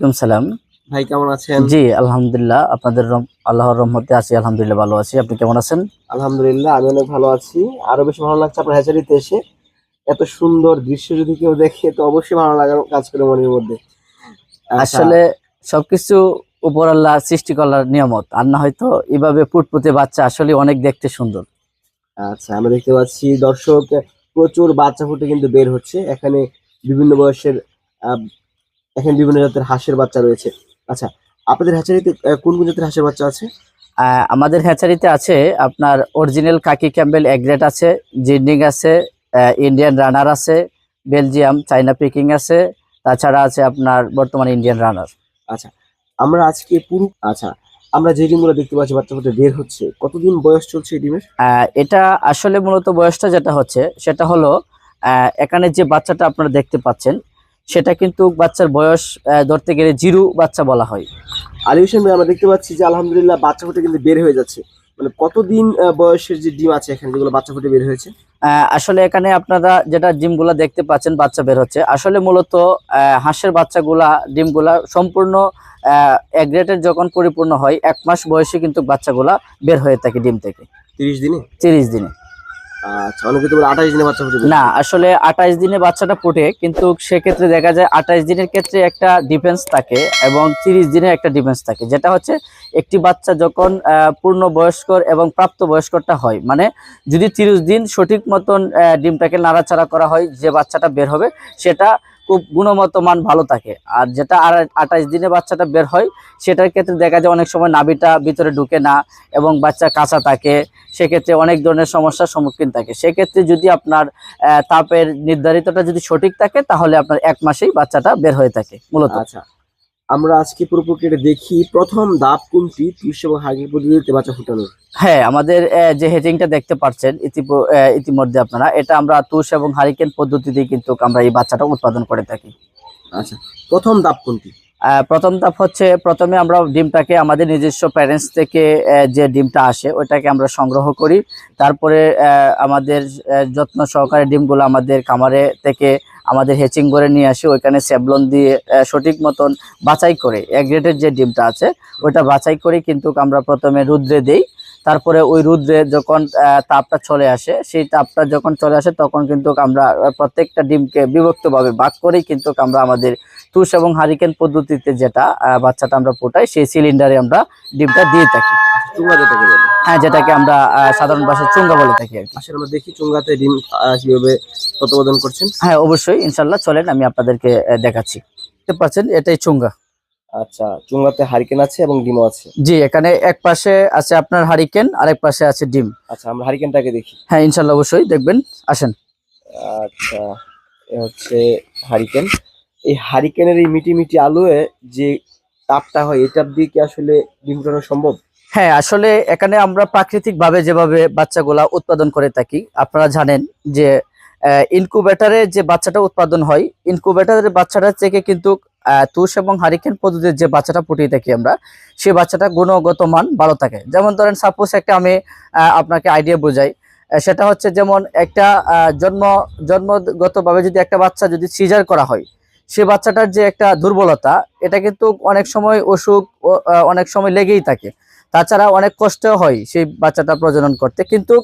সালাম। ভাই কেমন আছেন? জি আলহামদুলিল্লাহ আপনাদের আল্লাহর রহমতে আছি আলহামদুলিল্লাহ ভালো আছি। আপনি কেমন আছেন? আলহামদুলিল্লাহ আমি অনেক ভালো আছি। আরও বেশি ভালো লাগছে আপনার হ্যাচারিতে এসে। এত সুন্দর দৃশ্য যদি কেউ দেখে তো অবশ্যই ভালো লাগার কাজ করে মনের মধ্যে। আচ্ছা, আসলে সবকিছু উপর আল্লাহ সৃষ্টি করার নিয়ামত। আর না হয়তো এভাবে পুটপুটে বাচ্চা আসলে অনেক দেখতে সুন্দর। আচ্ছা আমরা দেখতে পাচ্ছি দর্শক প্রচুর বাচ্চা ফুটে কিন্তু বের হচ্ছে। এখানে বিভিন্ন বয়সের এখানে বিভিন্ন জাতের হাঁসের বাচ্চা রয়েছে। আচ্ছা আপনাদের হ্যাচারিতে কোন কোন জাতের হাঁসের বাচ্চা আছে? আমাদের হ্যাচারিতে আছে আপনার অরিজিনাল কাকি ক্যাম্বেল এগ্রেট আছে জিন্ডিং আছে ইন্ডিয়ান রানার আছে বেলজিয়াম চাইনা পিকিং আছে তাছাড়া আছে আপনার বর্তমানে ইন্ডিয়ান রানার। আচ্ছা আমরা আজকে পুরো আচ্ছা আমরা যে ডিমগুলো দেখতে পাচ্ছি বাচ্চা ফুটে বের হচ্ছে কতদিন বয়স চলছে এই ডিমের? এটা আসলে মূলত বয়সটা যেটা হচ্ছে সেটা হলো আহ, এখানে যে বাচ্চাটা আপনারা দেখতে পাচ্ছেন সেটা কিন্তু বাচ্চার বয়স ধরতে গেলে জিরো বাচ্চা বলা হয়। আলী হোসেন ভাই আমরা দেখতে পাচ্ছি যে আলহামদুলিল্লাহ বাচ্চা ফুটে কিন্তু বের হয়ে যাচ্ছে। মানে কতদিন বয়সের যে ডিম আছে এখানে যেগুলো বাচ্চা ফুটে বের হয়েছে? আসলে এখানে আপনারা যেটা ডিমগুলা দেখতে পাচ্ছেন বাচ্চা বের হচ্ছে। আসলে মূলত আহ, হাঁসের বাচ্চাগুলা ডিমগুলা সম্পূর্ণ এগ্রেটেড যখন পরিপূর্ণ হয় এক মাস বয়সে কিন্তু বাচ্চাগুলা বের হয়ে থাকে ডিম থেকে। তিরিশ দিনে? তিরিশ দিনে। আচ্ছা দিনে বাচ্চা না, আসলে আঠাইশ দিনে বাচ্চাটা ফোটে কিন্তু সেক্ষেত্রে দেখা যায় আঠাইশ দিনের ক্ষেত্রে একটা ডিফেন্স থাকে এবং তিরিশ দিনের একটা ডিফেন্স থাকে, যেটা হচ্ছে একটি বাচ্চা যখন পূর্ণ এবং হয় মানে যদি তিরিশ দিন সঠিক মতন ডিমটাকে নাড়াচাড়া করা হয়, যে বাচ্চাটা বের হবে, সেটা খুব গুণগত মান ভালো থাকে। আর যেটা আর আঠাইশ দিনে বাচ্চাটা বের হয়, সেটার ক্ষেত্রে দেখা যায় অনেক সময় নাবিটা ভিতরে ঢুকে না এবং বাচ্চা কাঁচা থাকে। সেক্ষেত্রে অনেক ধরনের সমস্যার সম্মুখীন থাকে। সেক্ষেত্রে যদি আপনার তাপের নির্ধারিতটা যদি সঠিক থাকে, তাহলে আপনার এক মাসেই বাচ্চাটা বের হয়ে থাকে, মূলত। আচ্ছা। আমরা আজকে পুরো প্রক্রিয়াটা দেখি। প্রথম ধাপ কোনটি? তুষ এবং হাগির পদ্ধতিতে বাচ্চা ফুটানোর হ্যাঁ আমাদের যে হেডিংটা দেখতে পাচ্ছেন ইতিমধ্যে আপনারা এটা আমরা তুষ এবং হারিকেন পদ্ধতিতে কিন্তু আমরা এই বাচ্চাটা উৎপাদন করে থাকি। আচ্ছা প্রথম দাপ কোনটি? প্রথম ধাপ হচ্ছে প্রথমে আমরা ডিমটাকে আমাদের নিজস্ব প্যারেন্টস থেকে যে ডিমটা আসে ওইটাকে আমরা সংগ্রহ করি। তারপরে আমাদের যত্ন সহকারে ডিমগুলো আমাদের খামারে থেকে আমাদের হেচিং করে নিয়ে আসি। ওইখানে স্যাবলন দিয়ে সঠিক মতন বাছাই করে এগ্রেটের যে ডিমটা আছে, ওইটা বাছাই করে। কিন্তু আমরা প্রথমে রুদ্রে দেই। তারপরে ওই রুদ্রে যখন তাপটা চলে আসে, সেই তাপটা যখন চলে আসে, তখন কিন্তু আমরা প্রত্যেকটা ডিমকে বিভক্তভাবে ভাগ করেই কিন্তু আমরা আমাদের তুষ এবং হারিকেন পদ্ধতিতে যেটা বাচ্চাটা আমরা ফোটাই সেই সিলিন্ডারে আমরা ডিমটা দিয়ে থাকি। বলে। হ্যাঁ যেটাকে আমরা সাধারণ ভাষায় চুঙ্গা বলে থাকি আর কি। আমরা দেখি চুঙ্গাতে ডিম কীভাবে তত্ত্বাবধান করছেন। হ্যাঁ অবশ্যই ইনশাল্লাহ চলেন আমি আপনাদেরকে দেখাচ্ছি। দেখতে পাচ্ছেন এটাই চুঙ্গা। আচ্ছা চুঙ্গাতে হারিকেন আছে এবং ডিমও আছে। জি এখানে এক পাশে আছে আপনার হারিকেন আর এক পাশে আছে ডিম। আচ্ছা আমরা হারিকেনটাকে দেখি। হ্যাঁ ইনশাল্লাহ অবশ্যই। দেখবেন আসেন। আচ্ছা হচ্ছে হারিকেন। এই হারিকেনের এই মিটি মিটি আলোয় যে তাপটা হয় তাপ দিয়ে কি আসলে ডিম ফোটানো সম্ভব? হ্যাঁ আসলে এখানে আমরা প্রাকৃতিক ভাবে যেভাবে বাচ্চাগুলা উৎপাদন করে থাকি, আপনারা জানেন যে ইনকুবেটারে যে বাচ্চাটা উৎপাদন হয়, ইনকুবেটারের বাচ্চাটা থেকে কিন্তু তুষ এবং হারিকেন পদ্ধতির যে বাচ্চাটা ফুটিয়ে থাকি আমরা সেই বাচ্চাটা গুণগত মান ভালো থাকে। যেমন ধরেন সাপোজ একটা আমি আপনাকে আইডিয়া বোঝাই সেটা হচ্ছে যেমন একটা জন্ম, জন্মগতভাবে যদি একটা বাচ্চা যদি সিজার করা হয় সে বাচ্চাটার যে একটা দুর্বলতা এটা কিন্তু অনেক সময় অসুখ অনেক সময় লেগেই থাকে। তাছাড়া অনেক কষ্ট হয় সেই বাচ্চাটা প্রজনন করতে। কিন্তু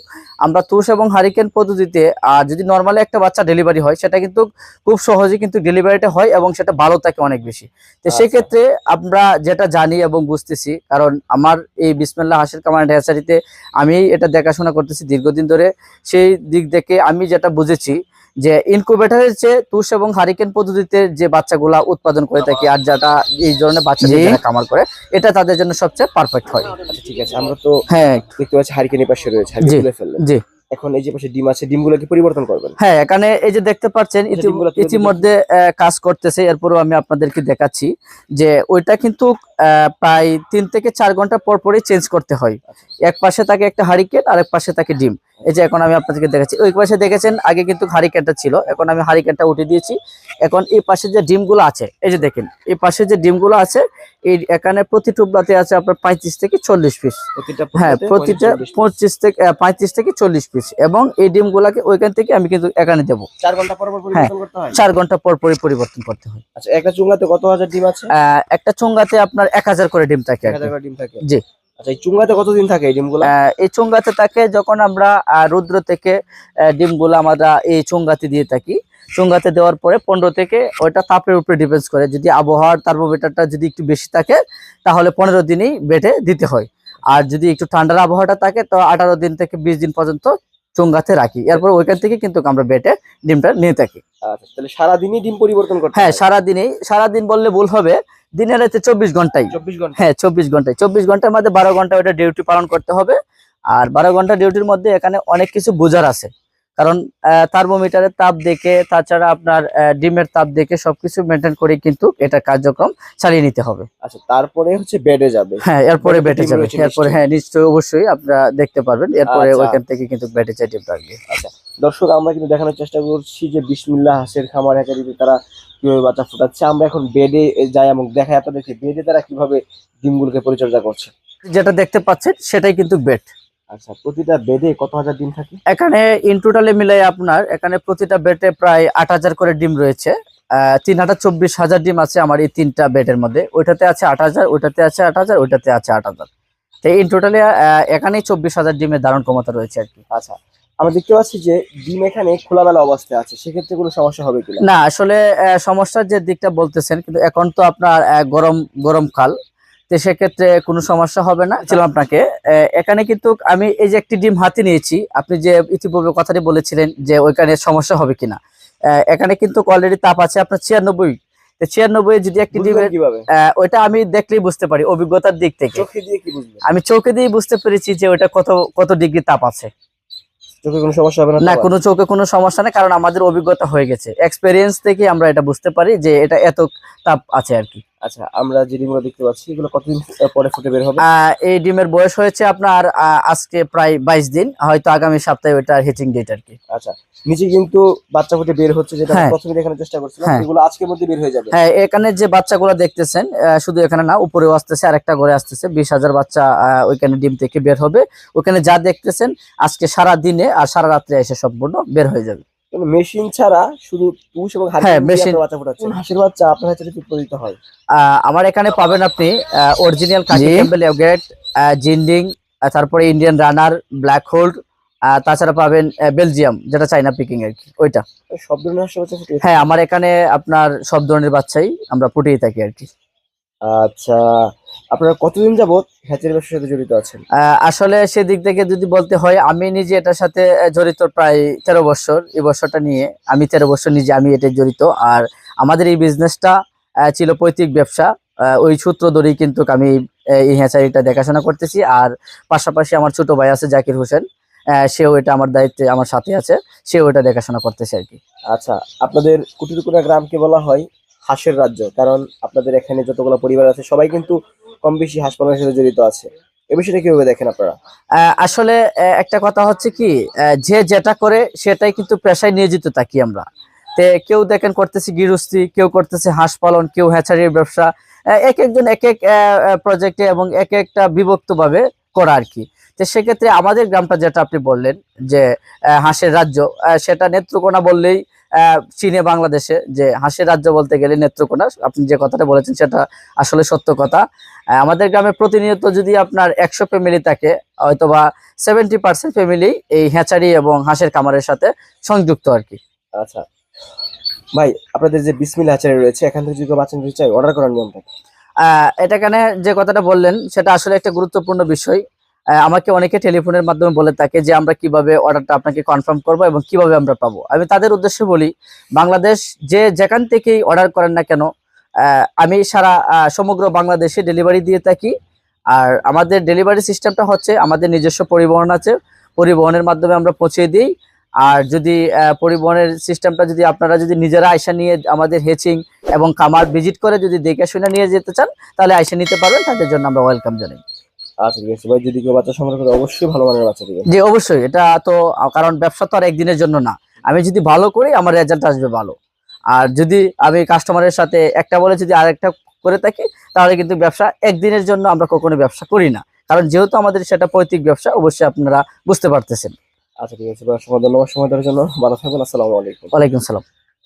আমরা তুষ এবং হারিকেন পদ্ধতিতে আর যদি নর্মালি একটা বাচ্চা ডেলিভারি হয় সেটা কিন্তু খুব সহজে কিন্তু ডেলিভারিটা হয় এবং সেটা ভালো থাকে অনেক বেশি। তো আচ্ছা। সেক্ষেত্রে আমরা যেটা জানি এবং বুঝতেছি কারণ আমার এই বিসমিল্লা হাসির কামার হ্যাচারিতে আমি এটা দেখাশোনা করতেছি দীর্ঘদিন ধরে সেই দিক থেকে আমি যেটা বুঝেছি যে ইনকুবেটারের চেয়ে তুষ এবং হারিকেন পদ্ধতিতে যে বাচ্চাগুলা উৎপাদন করে থাকি আর যেটা এই ধরনের বাচ্চা। যারা খামার করে এটা তাদের জন্য সবচেয়ে পারফেক্ট হয়। আচ্ছা ঠিক আছে আমরা তো হ্যাঁ। দেখতে পাচ্ছি হারিকেনের পাশে রয়েছে জি। তুলে ফেললেন। জি। এখন এই যে পাশে ডিম আছে ডিমগুলো কি পরিবর্তন করবেন? হ্যাঁ এখানে এই যে দেখতে পাচ্ছেন দিন। ইতিমধ্যে কাজ করতেছে এরপরও আমি আপনাদেরকে দেখাচ্ছি যে ওইটা কিন্তু আহ, প্রায় তিন থেকে চার ঘণ্টা পর পরই চেঞ্জ করতে হয়। এক পাশে থাকে একটা হারিকেন আর এক পাশে থাকে ডিম। এই যে এখন আমি আপনাদেরকে দেখাচ্ছি। ওই পাশে দেখেছেন আগে কিন্তু হারিকেনটা ছিল এখন আমি হারিকেনটা উঠে দিয়েছি। এখন এই পাশে যে ডিমগুলো আছে এই যে দেখেন এই পাশে যে ডিমগুলো আছে এই এখানে প্রতি টুবলাতে আছে আপনার পঁয়ত্রিশ থেকে চল্লিশ পিস হ্যাঁ প্রতিটা 45 পঁচিশ থেকে পঁয়ত্রিশ থেকে চল্লিশ পিস এবং এই ডিমগুলাকে ওইখান থেকে আমি কিন্তু এখানে দেবো। চার ঘণ্টা পর পর পরিবর্তন করতে হয়? চার ঘণ্টা পর পরই পরিবর্তন করতে হয়। আচ্ছা একটা চুংলাতে কত হাজার ডিম আছে? একটা চুঙ্গাতে আপনার এক হাজার করে ডিম থাকে এক আর কি। হাজার করে ডিম থাকে। জি। আচ্ছা এই চুঙ্গাতে কতদিন থাকে এই ডিমগুলো? এই চুঙ্গাতে থাকে যখন আমরা রুদ্র থেকে ডিমগুলো আমরা এই চুঙ্গাতে দিয়ে থাকি। চুঙ্গাতে দেওয়ার পরে পনেরো থেকে ওইটা তাপের উপরে ডিপেন্ডস করে। যদি আবহাওয়ার থার্মোমিটারটা যদি একটু বেশি থাকে, তাহলে পনেরো দিনই বেটে দিতে হয়। আর যদি একটু ঠান্ডার আবহাওয়াটা থাকে, তো আঠারো দিন থেকে বিশ দিন পর্যন্ত চুঙ্গাতে রাখি। এরপর ওইখান থেকে কিন্তু আমরা বেটে ডিমটা নিয়ে থাকি। আচ্ছা তাহলে সারাদিনই ডিম পরিবর্তন করতে হ্যাঁ সারাদিনই সারাদিন বললে ভুল হবে দিনের রাতে চব্বিশ ঘন্টায় চব্বিশ ঘণ্টা। হ্যাঁ চব্বিশ ঘন্টায় চব্বিশ ঘণ্টার মধ্যে বারো ঘণ্টা ওটা ডিউটি পালন করতে হবে। আর বারো ঘণ্টা ডিউটির মধ্যে এখানে অনেক কিছু বোঝার আছে। কারণ থার্মোমিটারের তাপ দেখে তাছাড়া আপনার ডিমের তাপ দেখে সবকিছু মেনটেন করে কিন্তু এটা কার্যক্রম চালিয়ে নিতে হবে। আচ্ছা তারপরে হচ্ছে বেডে যাবে। হ্যাঁ এরপরে বেডে বেটে যাবে। এরপরে হ্যাঁ নিশ্চয়ই অবশ্যই আপনারা দেখতে পারবেন। এরপরে আচ্ছা। ওইখান থেকে কিন্তু বেটে চাই ডিম আচ্ছা দর্শক আমরা কিন্তু দেখানোর চেষ্টা করছি যে বিসমিল্লাহ হাঁসের খামার হ্যাচারিতে তারা কীভাবে বাচ্চা ফুটাচ্ছে। আমরা এখন বেডে যাই এবং দেখাই আপনাদেরকে বেডে তারা কীভাবে ডিমগুলোকে পরিচর্যা করছে। যেটা দেখতে পাচ্ছেন সেটাই কিন্তু বেট আচ্ছা প্রতিটা বেডে কত হাজার ডিম থাকে? এখানে ইন টোটালে মিলাই আপনার এখানে প্রতিটা বেডে প্রায় আট হাজার করে ডিম রয়েছে। তিন হাজার চব্বিশ হাজার ডিম আছে আমার এই তিনটা বেডের মধ্যে। ওইটাতে আছে আট হাজার ওইটাতে আছে আট হাজার ওইটাতে আছে আট হাজার। তো ইন টোটালে এখানেই চব্বিশ হাজার ডিমের ধারণ ক্ষমতা রয়েছে আর কি। আচ্ছা আমরা দেখতে পাচ্ছি যে ডিম এখানে খোলামেলা অবস্থায় আছে সেক্ষেত্রে কোনো সমস্যা হবে কিনা? না আসলে আহ, সমস্যার যে দিকটা বলতেছেন কিন্তু এখন তো আপনার গরম গরমকাল তো সেক্ষেত্রে কোনো সমস্যা হবে না। ছিল আপনাকে। এখানে কিন্তু আমি এই যে একটি ডিম হাতে নিয়েছি আপনি যে ইতিপূর্বে কথাটি বলেছিলেন যে ওইখানে সমস্যা হবে কিনা। এখানে কিন্তু অলরেডি তাপ আছে আপনার ছিয়ানব্বই। ছিয়ানব্বই যদি একটি ওইটা আমি দেখলেই বুঝতে পারি অভিজ্ঞতার দিক থেকে। আমি চোখে দিয়ে বুঝতে পেরেছি যে ওইটা কত কত ডিগ্রি তাপ আছে। চোখে কোনো সমস্যা হবে না না কোনো চোখে কোনো সমস্যা নেই কারণ আমাদের অভিজ্ঞতা হয়ে গেছে। এক্সপেরিয়েন্স থেকে আমরা এটা বুঝতে পারি যে এটা এত তাপ আছে আর কি। আচ্ছা আমরা যে ডিমগুলো দেখতে পাচ্ছি এগুলো কতদিন পরে ফুটে বের হবে? এই ডিমের বয়স হয়েছে আপনার আজকে প্রায় বাইশ দিন হয়তো আগামী সপ্তাহে ওইটা হিচিং ডেট আর কি। আচ্ছা নিচে কিন্তু বাচ্চা ফুটে বের হচ্ছে যেটা হ্যাঁ। প্রথমে দেখানোর চেষ্টা করছিলাম হ্যাঁ। এগুলো আজকের মধ্যে বের হয়ে যাবে। হ্যাঁ এখানে যে বাচ্চাগুলো দেখতেছেন শুধু এখানে না উপরেও আসতেছে আর একটা ঘরে আসতেছে বিশ হাজার বাচ্চা ওইখানে ডিম থেকে বের হবে। ওখানে যা দেখতেছেন আজকে সারা দিনে আর সারা রাত্রে এসে সম্পূর্ণ বের হয়ে যাবে। মেশিন ছাড়া শুধু পুষ এবং হ্যাঁ, machine- বাচ্চা ফোটাচ্ছে হাঁসের বাচ্চা আপনার হাতে উৎপাদিত হয়? আহ, আমার এখানে পাবেন আপনি অরিজিনাল কাঠি জি। ক্যাম্বেল এভগেট জিন্ডিং আহ, তারপরে ইন্ডিয়ান রানার ব্ল্যাক হোল্ড তাছাড়া পাবেন বেলজিয়াম যেটা চাইনা পিকিং আর কি ওইটা। সব ধরনের হ্যাঁ আমার এখানে আপনার সব ধরনের বাচ্চাই আমরা ফুটিয়ে থাকি আর কি। আচ্ছা আপনারা কতদিন যাবত হ্যাচারি ব্যবসার সাথে জড়িত আছেন? আসলে সেদিক থেকে যদি বলতে হয় আমি নিজে এটার সাথে জড়িত প্রায় তেরো বছর এই বছরটা নিয়ে। আমি তেরো বছর নিজে আমি এটা জড়িত। আর আমাদের এই বিজনেসটা ছিল পৈতৃক ব্যবসা। ওই সূত্র ধরেই কিন্তু আমি এই হ্যাচারিটা দেখাশোনা করতেছি। আর পাশাপাশি আমার ছোট ভাই আছে জাকির হোসেন। আহ, সেও এটা আমার দায়িত্বে আমার সাথে আছে। সেও এটা দেখাশোনা করতেছে আর কি। আচ্ছা আপনাদের কুটিরকুড়া গ্রামকে বলা হয়। হাঁসের রাজ্য, কারণ আপনাদের এখানে যতগুলো পরিবার আছে, সবাই কিন্তু কম বেশি হাঁস পালনের সাথে জড়িত আছে। এ বিষয়টা কীভাবে দেখেন আপনারা? আসলে একটা কথা হচ্ছে কি যে যেটা করে, সেটাই কিন্তু পেশায় নিয়োজিত থাকি আমরা। তে কেউ দেখেন করতেছে গৃহস্থী, কেউ করতেছে হাঁস পালন, কেউ হ্যাচারির ব্যবসা এক একজন এক এক প্রজেক্টে এবং এক একটা বিভক্ত ভাবে করা আর কি। তো সেক্ষেত্রে আমাদের গ্রামটা যেটা আপনি বললেন, যে হাঁসের রাজ্য সেটা নেত্রকোনা বললেই চীনে বাংলাদেশে যে হাঁসের রাজ্য বলতে গেলে নেত্রকোনা আপনি যে কথাটা বলেছেন সেটা আসলে সত্য কথা। আমাদের গ্রামে প্রতিনিয়ত যদি আপনার একশো ফ্যামিলি থাকে হয়তোবা সেভেন্টি পার্সেন্ট ফ্যামিলি এই হ্যাচারি এবং হাঁসের খামারের সাথে সংযুক্ত আর কি। আচ্ছা। ভাই আপনাদের যে বিসমিল হ্যাচারি রয়েছে এখান থেকে যদি বাচ্চা চাই অর্ডার করার নিয়মটা এটা এখানে যে কথাটা বললেন সেটা আসলে একটা গুরুত্বপূর্ণ বিষয়। আমাকে অনেকে টেলিফোনের মাধ্যমে বলে থাকে যে আমরা কীভাবে অর্ডারটা আপনাকে কনফার্ম করব এবং কীভাবে আমরা পাবো। আমি তাদের উদ্দেশ্যে বলি, বাংলাদেশ যে যেখান থেকেই অর্ডার করেন না কেন আমি সারা সমগ্র বাংলাদেশে ডেলিভারি দিয়ে থাকি। আর আমাদের ডেলিভারি সিস্টেমটা হচ্ছে আমাদের নিজস্ব পরিবহন আছে, পরিবহনের মাধ্যমে আমরা পৌঁছে দিই। আর যদি পরিবহনের সিস্টেমটা যদি আপনারা যদি নিজেরা আয়সা নিয়ে আমাদের হেচিং এবং কামার ভিজিট করে যদি দেখে শুনে নিয়ে যেতে চান, তাহলে আইসে নিতে পারবেন। তাদের জন্য আমরা ওয়েলকাম জানাই। আচ্ছা ঠিক আছে। ভাই যদি কেউ বাচ্চা সংগ্রহ করে অবশ্যই ভালো মানের বাচ্চা দিবেন যে অবশ্যই। এটা তো কারণ ব্যবসা তো আর একদিনের জন্য না। আমি যদি ভালো করি আমার রেজাল্ট আসবে ভালো। আর যদি আমি কাস্টমারের সাথে একটা বলে যদি আরেকটা করে থাকি তাহলে কিন্তু ব্যবসা একদিনের জন্য আমরা কখনো ব্যবসা করি না। কারণ যেহেতু আমাদের সেটা পৈতৃক ব্যবসা অবশ্যই আপনারা বুঝতে পারতেছেন। আচ্ছা ঠিক আছে। ভাই ধন্যবাদ সময় দেওয়ার জন্য। ভালো থাকবেন। আসসালামু আলাইকুম। ওয়ালাইকুম সালাম